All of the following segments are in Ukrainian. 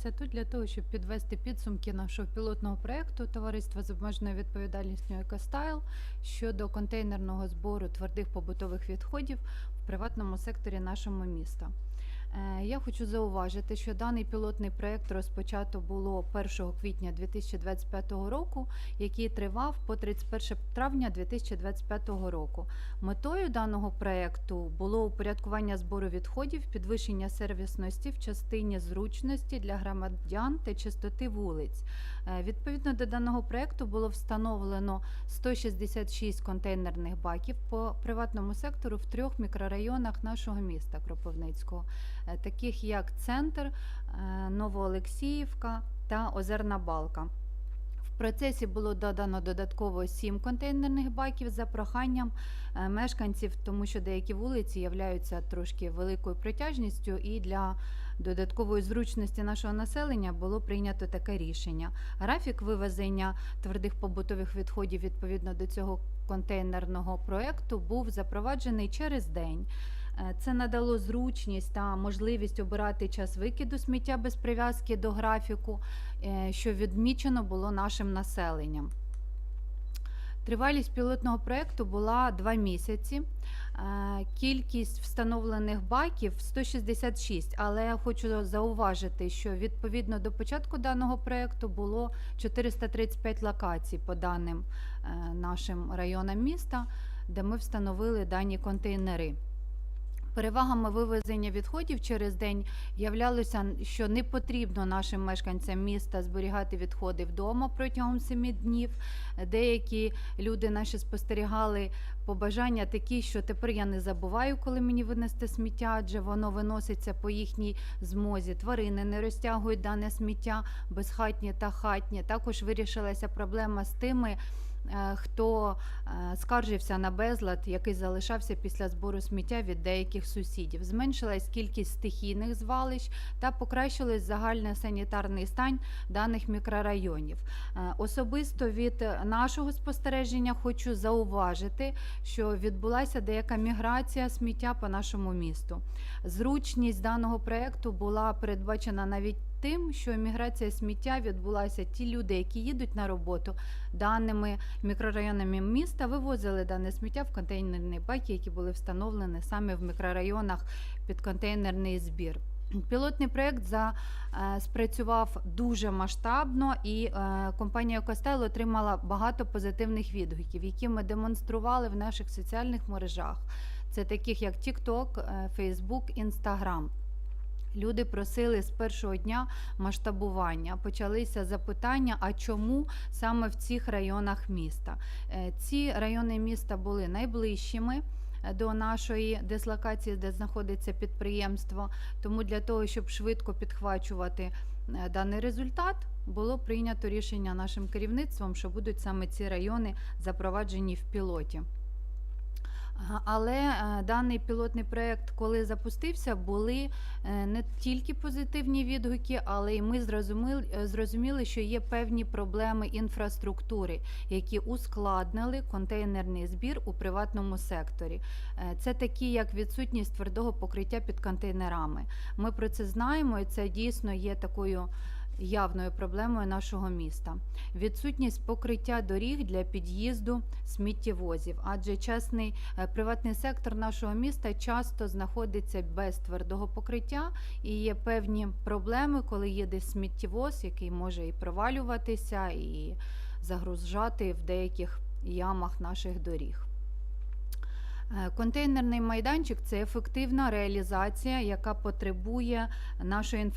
зібралися тут для того, щоб підвести підсумки нашого пілотного проєкту Товариства з обмеженою відповідальністю «Екостайл» щодо контейнерного збору твердих побутових відходів в приватному секторі нашого міста. Е, Я хочу зауважити, що даний пілотний проєкт розпочато було 1 квітня 2025 року, який тривав по 31 травня 2025 року. Метою даного проєкту було упорядкування збору відходів, підвищення сервісності в частині зручності для громадян та чистоти вулиць. Е, Відповідно до даного проєкту було встановлено 166 контейнерних баків по приватному сектору в трьох мікрорайонах нашого міста Кропивницького, таких як Центр, е, Новоолексіївка та Озерна Балка. В процесі було додано додатково 7 контейнерних баків за проханням е, мешканців, тому що деякі вулиці являються трошки великою притяжністю, і для додаткової зручності нашого населення було прийнято таке рішення. Графік вивезення твердих побутових відходів відповідно до цього контейнерного проекту був запроваджений через день. Це надало зручність та можливість обирати час викиду сміття без прив'язки до графіку, е, що відмічено було нашим населенням. Тривалість пілотного проєкту була 2 місяці. Е, Кількість встановлених баків 166, але я хочу зауважити, що відповідно до початку даного проєкту було 435 локацій по даним е, нашим районам міста, де ми встановили дані контейнери. Перевагами вивезення відходів через день являлося, що не потрібно нашим мешканцям міста зберігати відходи вдома протягом 7 днів. Деякі люди наші спостерігали побажання такі, що тепер я не забуваю, коли мені винести сміття, адже воно виноситься по їхній змозі. Тварини не розтягують дане сміття безхатнє та хатнє. Також вирішилася проблема з тими. Е, Хто е, скаржився на безлад, який залишався після збору сміття від деяких сусідів. Зменшилась кількість стихійних звалищ та покращилась загальний санітарний стан даних мікрорайонів. Е, Особисто від нашого спостереження хочу зауважити, що відбулася деяка міграція сміття по нашому місту. Зручність даного проекту була передбачена навіть тим, що міграція сміття відбулася. Ті люди, які їдуть на роботу даними мікрорайонами міста, вивозили дане сміття в контейнерні баки, які були встановлені саме в мікрорайонах під контейнерний збір. Пілотний проєкт за, е, спрацював дуже масштабно, і е, компанія Костел отримала багато позитивних відгуків, які ми демонстрували в наших соціальних мережах. Це таких як TikTok, е, Facebook, Instagram. Люди просили з першого дня масштабування. Почалися запитання, а чому саме в цих районах міста? Е, Ці райони міста були найближчими е, до нашої дислокації, де знаходиться підприємство. Тому для того, щоб швидко підхвачувати е, даний результат, було прийнято рішення нашим керівництвом, що будуть саме ці райони запроваджені в пілоті. Але е, даний пілотний проєкт, коли запустився, були е, не тільки позитивні відгуки, але й ми зрозуміли, е, зрозуміли, що є певні проблеми інфраструктури, які ускладнили контейнерний збір у приватному секторі. Це такі, як відсутність твердого покриття під контейнерами. Ми про це знаємо, і це дійсно є такою явною проблемою нашого міста. Відсутність покриття доріг для під'їзду сміттєвозів, адже частний е, приватний сектор нашого міста часто знаходиться без твердого покриття і є певні проблеми, коли їде сміттєвоз, який може і провалюватися, і загружати в деяких ямах наших доріг. Е, Контейнерний майданчик це ефективна реалізація, яка потребує нашої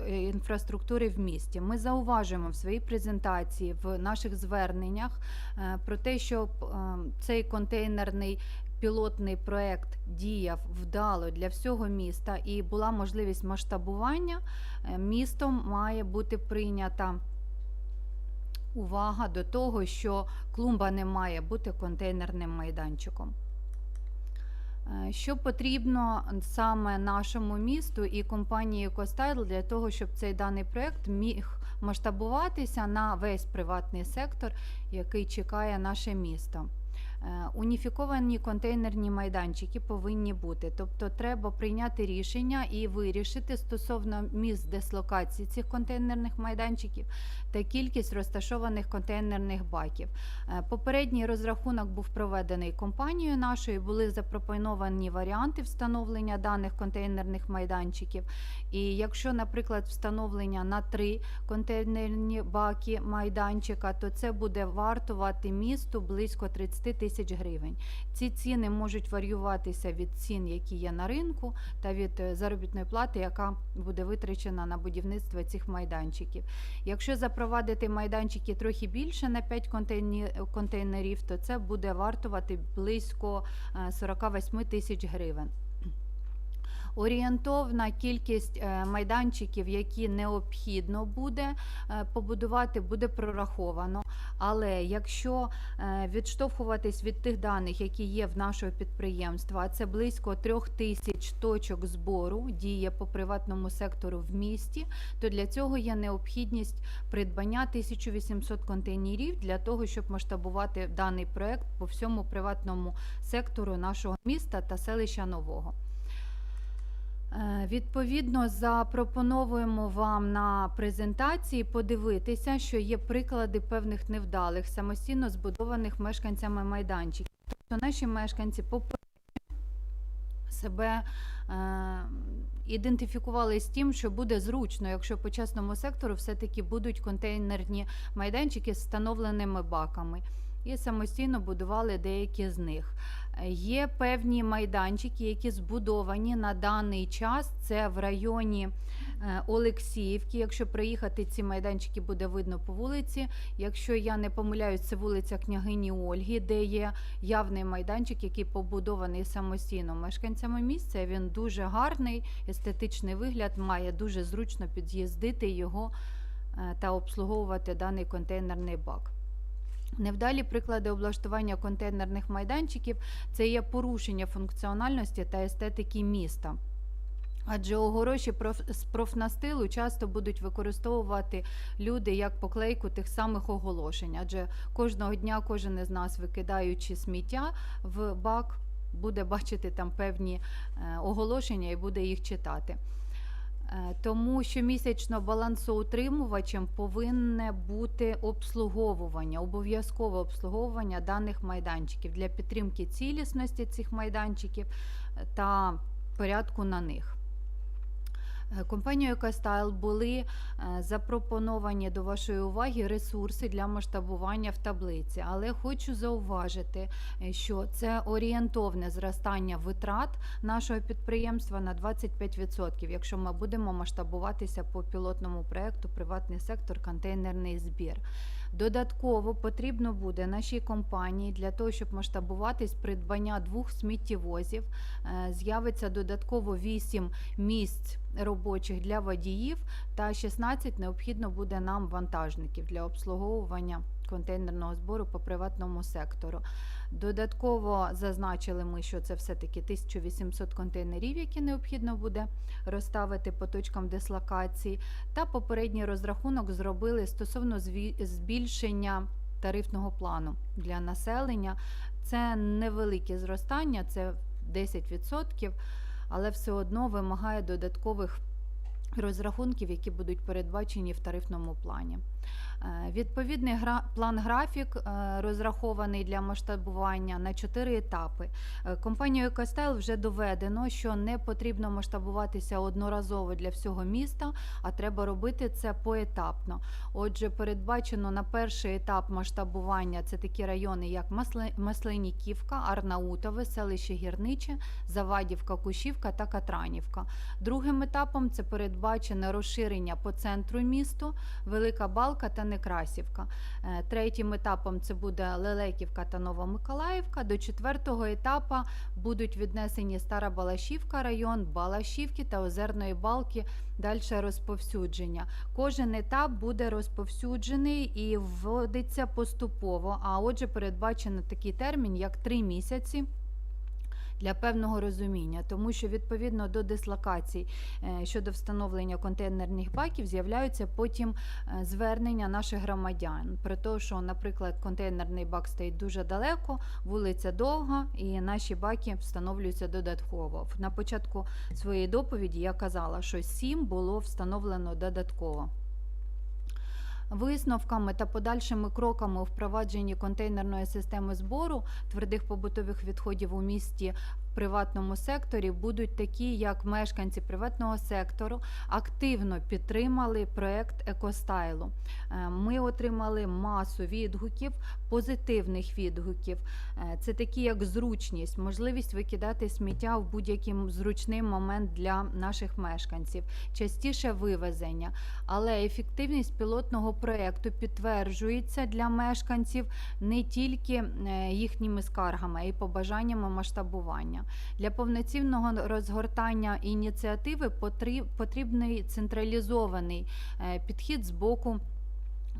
е, інфраструктури в місті. Ми зауважуємо в своїй презентації, в наших зверненнях е, про те, що цей контейнерний пілотний проект діяв вдало для всього міста і була можливість масштабування. Містом має бути прийнята. Увага до того, що клумба не має бути контейнерним майданчиком. Е, Що потрібно саме нашому місту і компанії Костайл для того, щоб цей даний проект міг масштабуватися на весь приватний сектор, який чекає наше місто? Е, Уніфіковані контейнерні майданчики повинні бути. Тобто треба прийняти рішення і вирішити стосовно місць дислокації цих контейнерних майданчиків та кількість розташованих контейнерних баків. Е, Попередній розрахунок був проведений компанією нашою. Були запропоновані варіанти встановлення даних контейнерних майданчиків. І якщо, наприклад, встановлення на три контейнерні баки майданчика, то це буде вартувати місту близько 30 тисяч гривень. Ці ціни можуть варіюватися від цін, які є на ринку, та від е, заробітної плати, яка буде витрачена на будівництво цих майданчиків. Якщо запровадити майданчики трохи більше на 5 контейнерів, то це буде вартувати близько е, 48 тисяч гривень. Орієнтовна кількість е, майданчиків, які необхідно буде е, побудувати, буде прораховано. Але якщо е, відштовхуватись від тих даних, які є в нашого підприємства, це близько трьох тисяч точок збору діє по приватному сектору в місті, то для цього є необхідність придбання 1800 контейнерів для того, щоб масштабувати даний проект по всьому приватному сектору нашого міста та селища Нового. Е, Відповідно, запропонуємо вам на презентації подивитися, що є приклади певних невдалих самостійно збудованих мешканцями майданчиків. Тобто наші мешканці себе е, ідентифікували з тим, що буде зручно, якщо по частному сектору все-таки будуть контейнерні майданчики з встановленими баками. І самостійно будували деякі з них. Є певні майданчики, які збудовані на даний час. Це в районі е, Олексіївки. Якщо приїхати, ці майданчики буде видно по вулиці. Якщо я не помиляюсь, це вулиця княгині Ольги, де є явний майданчик, який побудований самостійно мешканцями місця. Він дуже гарний, естетичний вигляд, має дуже зручно під'їздити його е, та обслуговувати даний контейнерний бак. Невдалі приклади облаштування контейнерних майданчиків це є порушення функціональності та естетики міста. Адже огорожі проф- з профнастилу часто будуть використовувати люди як поклейку тих самих оголошень. Адже кожного дня кожен із нас, викидаючи сміття в бак, буде бачити там певні е, оголошення і буде їх читати. Е, Тому щомісячно балансоутримувачем повинне бути обслуговування, обов'язкове обслуговування даних майданчиків для підтримки цілісності цих майданчиків е, та порядку на них. Е, Компанією Кастайл були е, запропоновані до вашої уваги ресурси для масштабування в таблиці, але хочу зауважити, е, що це орієнтовне зростання витрат нашого підприємства на 25%, якщо ми будемо масштабуватися по пілотному проекту приватний сектор контейнерний збір. Додатково потрібно буде нашій компанії для того, щоб масштабуватись придбання двох сміттєвозів. Е, З'явиться додатково 8 місць робочих для водіїв та 16 необхідно буде нам вантажників для обслуговування контейнерного збору по приватному сектору. Додатково зазначили ми, що це все-таки 1800 контейнерів, які необхідно буде розставити по точкам дислокації. Та попередній розрахунок зробили стосовно збільшення тарифного плану для населення. Це невелике зростання, це 10%, але все одно вимагає додаткових розрахунків, які будуть передбачені в тарифному плані. Е, Відповідний гра- план графік е, розрахований для масштабування на 4 етапи. Е, Компанією Костел вже доведено, що не потрібно масштабуватися одноразово для всього міста, а треба робити це поетапно. Отже, передбачено на перший етап масштабування це такі райони, як Масле- Масленіківка, Арнаутове, селище Гірниче, Завадівка, Кушівка та Катранівка. Другим етапом це передбачене розширення по центру місту, Велика Балка та Некрасівка. Е, Третім етапом це буде Лелеківка та Новомиколаївка. До четвертого етапу будуть віднесені Стара Балашівка район, Балашівки та Озерної Балки. Далі розповсюдження. Кожен етап буде розповсюджений і вводиться поступово. А отже, передбачено такий термін, як три місяці Для певного розуміння, тому що відповідно до дислокацій е, щодо встановлення контейнерних баків з'являються потім е, звернення наших громадян про те, що, наприклад, контейнерний бак стоїть дуже далеко, вулиця довга, і наші баки встановлюються додатково. На початку своєї доповіді я казала, що сім було встановлено додатково. Висновками та подальшими кроками у впровадженні контейнерної системи збору твердих побутових відходів у місті приватному секторі будуть такі, як мешканці приватного сектору активно підтримали проект екостайлу. Е, Ми отримали масу відгуків, позитивних відгуків. Е, Це такі, як зручність, можливість викидати сміття в будь-який зручний момент для наших мешканців, частіше вивезення. Але ефективність пілотного проекту підтверджується для мешканців не тільки е, їхніми скаргами, а й побажаннями масштабування. Для повноцінного розгортання ініціативи потрібний централізований е, підхід з боку.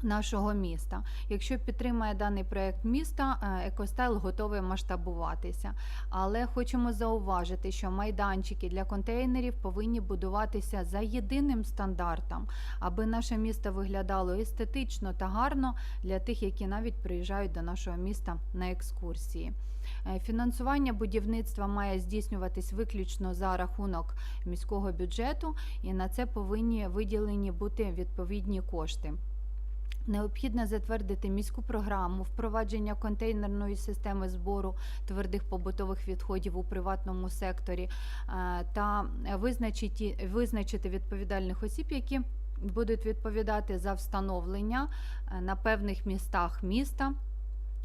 Нашого міста, якщо підтримає даний проект міста, е, екостайл готовий масштабуватися. Але хочемо зауважити, що майданчики для контейнерів повинні будуватися за єдиним стандартом, аби наше місто виглядало естетично та гарно для тих, які навіть приїжджають до нашого міста на екскурсії. Е, Фінансування будівництва має здійснюватись виключно за рахунок міського бюджету, і на це повинні виділені бути відповідні кошти. Необхідно затвердити міську програму впровадження контейнерної системи збору твердих побутових відходів у приватному секторі е, та визначити, визначити відповідальних осіб, які будуть відповідати за встановлення е, на певних містах міста.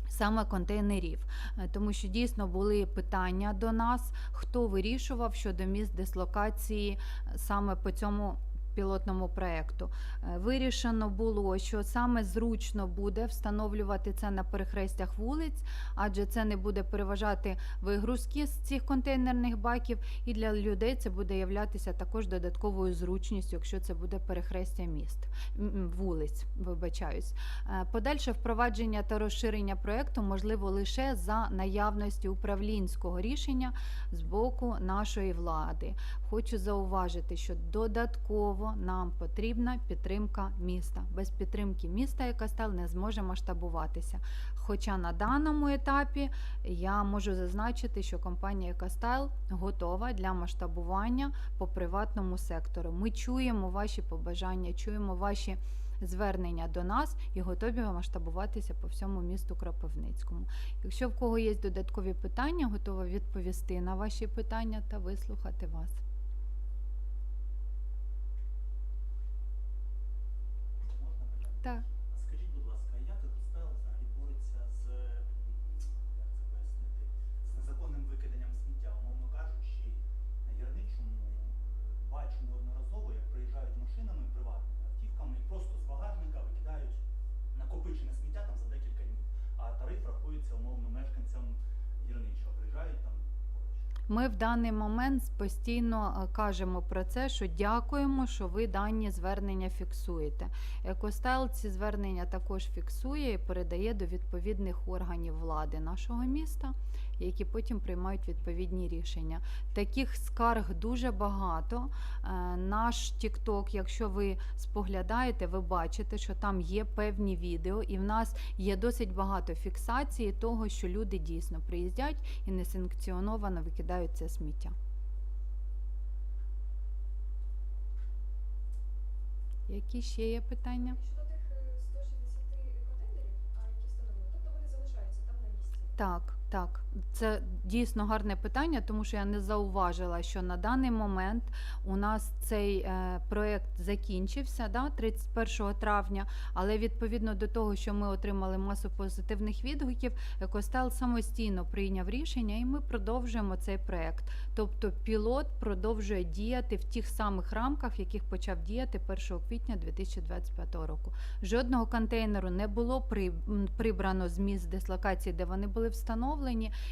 Саме контейнерів, Е, тому що дійсно були питання до нас, хто вирішував щодо місць дислокації е, саме по цьому пілотному проекту. Е, Вирішено було, що саме зручно буде встановлювати це на перехрестях вулиць, адже це не буде переважати вигрузки з цих контейнерних баків, і для людей це буде являтися також додатковою зручністю, якщо це буде перехрестя міст вулиць. Вибачаюсь. Е, Подальше впровадження та розширення проекту можливо лише за наявності управлінського рішення з боку нашої влади. Хочу зауважити, що додатково нам потрібна підтримка міста. Без підтримки міста Екостел не зможе масштабуватися. Хоча на даному етапі я можу зазначити, що компанія Екостайл готова для масштабування по приватному сектору. Ми чуємо ваші побажання, чуємо ваші звернення до нас і готові масштабуватися по всьому місту Кропивницькому. Якщо в кого є додаткові питання, готова відповісти на ваші питання та вислухати вас. Yeah. Ми в даний момент постійно е, кажемо про це, що дякуємо, що ви дані звернення фіксуєте. Екостайл ці звернення також фіксує і передає до відповідних органів влади нашого міста, які потім приймають відповідні рішення. Таких скарг дуже багато. Е, Наш TikTok, якщо ви споглядаєте, ви бачите, що там є певні відео, і в нас є досить багато фіксації того, що люди дійсно приїздять і несанкціоновано викидають це сміття. Які ще є питання? Щодо тих е, 160 контейнерів, а, які встановлені, тобто вони залишаються там на місці. Так, так, це дійсно гарне питання, тому що я не зауважила, що на даний момент у нас цей е, проект закінчився да, 31 травня, але відповідно до того, що ми отримали масу позитивних відгуків, Екостел самостійно прийняв рішення, і ми продовжуємо цей проект. Тобто пілот продовжує діяти в тих самих рамках, в яких почав діяти 1 квітня 2025 року. Жодного контейнеру не було при- прибрано з місць дислокації, де вони були встановлені,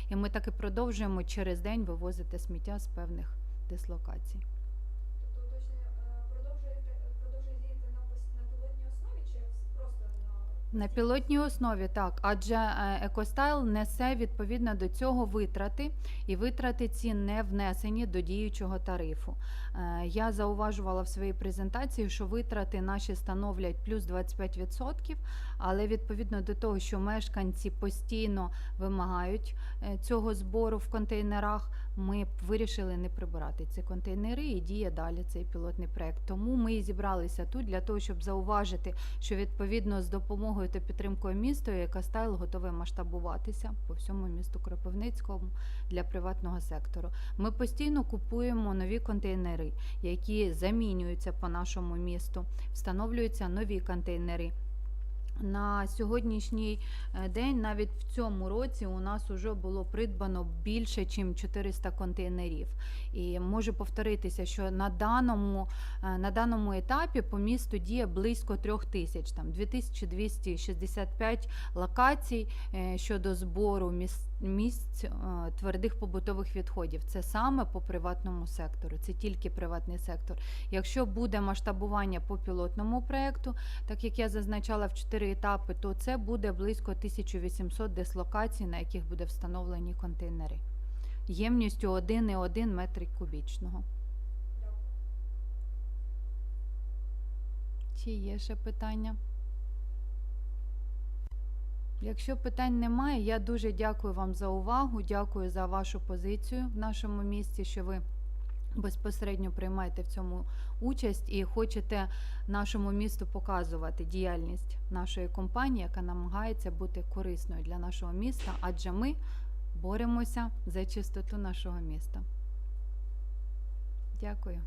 і ми так і продовжуємо через день вивозити сміття з певних дислокацій. Тобто уточнення, е, продовжуєте продовжує діяти на пілотній основі так, адже е, екостайл несе відповідно до цього витрати, і витрати ці не внесені до діючого тарифу. Е, Я зауважувала в своїй презентації, що витрати наші становлять плюс 25%, але відповідно до того, що мешканці постійно вимагають е, цього збору в контейнерах, ми вирішили не прибирати ці контейнери і діє далі цей пілотний проект. Тому ми і зібралися тут для того, щоб зауважити, що відповідно з допомогою та підтримкою міста Екостайл готовий масштабуватися по всьому місту Кропивницькому для приватного сектору. Ми постійно купуємо нові контейнери, які замінюються по нашому місту, встановлюються нові контейнери. На сьогоднішній е, день, навіть в цьому році, у нас вже було придбано більше, ніж 400 контейнерів. І можу повторитися, що на даному, е, на даному етапі по місту діє близько трьох тисяч, там 2265 локацій е, щодо збору місць, місць твердих побутових відходів. Це саме по приватному сектору, це тільки приватний сектор. Якщо буде масштабування по пілотному проекту, так як я зазначала в чотири етапи, то це буде близько 1800 дислокацій, на яких буде встановлені контейнери. Ємністю 1,1 метрик кубічного. Чи є ще питання? Якщо питань немає, я дуже дякую вам за увагу, дякую за вашу позицію в нашому місті, що ви безпосередньо приймаєте в цьому участь і хочете нашому місту показувати діяльність нашої компанії, яка намагається бути корисною для нашого міста, адже ми боремося за чистоту нашого міста. Дякую.